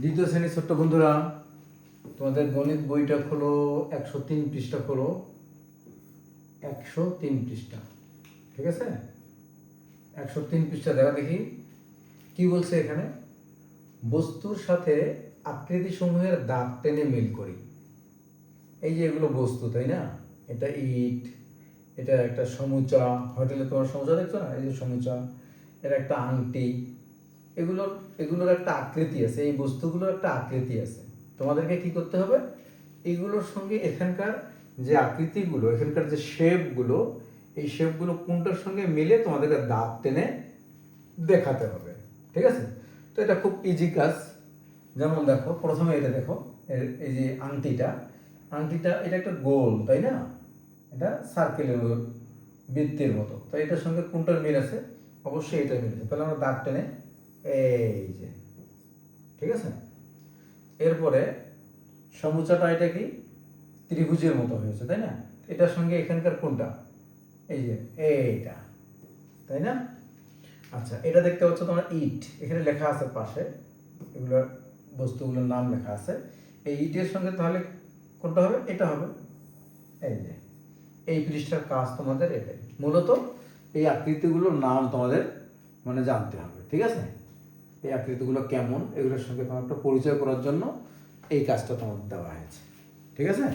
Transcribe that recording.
দ্বিতীয় শ্রেণির ছোট্ট বন্ধুরা, তোমাদের গণিত বইটা খোলো, একশো তিন পৃষ্ঠা খোলো। একশো তিন পৃষ্ঠা, ঠিক আছে? একশো তিন পৃষ্ঠা, দেখা দেখি। কি বলছে এখানে? বস্তুর সাথে আকৃতি সমূহের দাগ টেনে মিল করি। এই যে এগুলো বস্তু, তাই না? এটা ইট, এটা একটা সমুচা। হোটেলে তোমার সমুচা, দেখছ না? এই যে সমুচা এটা একটা আংটি এগুলোর এগুলোর একটা আকৃতি আছে, এই বস্তুগুলোর একটা আকৃতি আছে। তোমাদেরকে কি করতে হবে? এগুলোর সঙ্গে এখানকার যে আকৃতিগুলো, এখানকার যে শেপগুলো এই শেপগুলো কোনটার সঙ্গে মিলে তোমাদেরকে দাঁত টেনে দেখাতে হবে, ঠিক আছে? তো এটা খুব ইজি কাজ। যেমন দেখো, প্রথমে এটা দেখো এই যে আংটিটা আংটিটা এটা একটা গোল, তাই না? এটা সার্কেলের বৃত্তের মতো। তো এটার সঙ্গে কোনটার মিল আছে? অবশ্যই এটা মিল আছে। তাহলে আমরা দাঁত টেনে এই যে, ঠিক আছে? এরপরে সমুচাটা এটা কি? ত্রিভুজের মতো হয়েছে, তাই না? এটার সঙ্গে এখানকার কোনটা? এই যে, এইটা, তাই না? আচ্ছা এটা দেখতে পাচ্ছ তোমার ইট, এখানে লেখা আছে পাশে এগুলোর বস্তুগুলোর নাম লেখা আছে। এই ইটের সঙ্গে তাহলে কোনটা হবে? এটা হবে। এই যে, এই পৃষ্ঠার কাজ তোমাদের এটাই। মূলত এই আকৃতিগুলোর নাম তোমাদের মানে জানতে হবে, ঠিক আছে? এই আকৃতিগুলো কেমন? এগুলোর সঙ্গে তোমার একটা পরিচয় করার জন্য এই কাজটা তোমার দেওয়া হয়েছে। ঠিক আছে?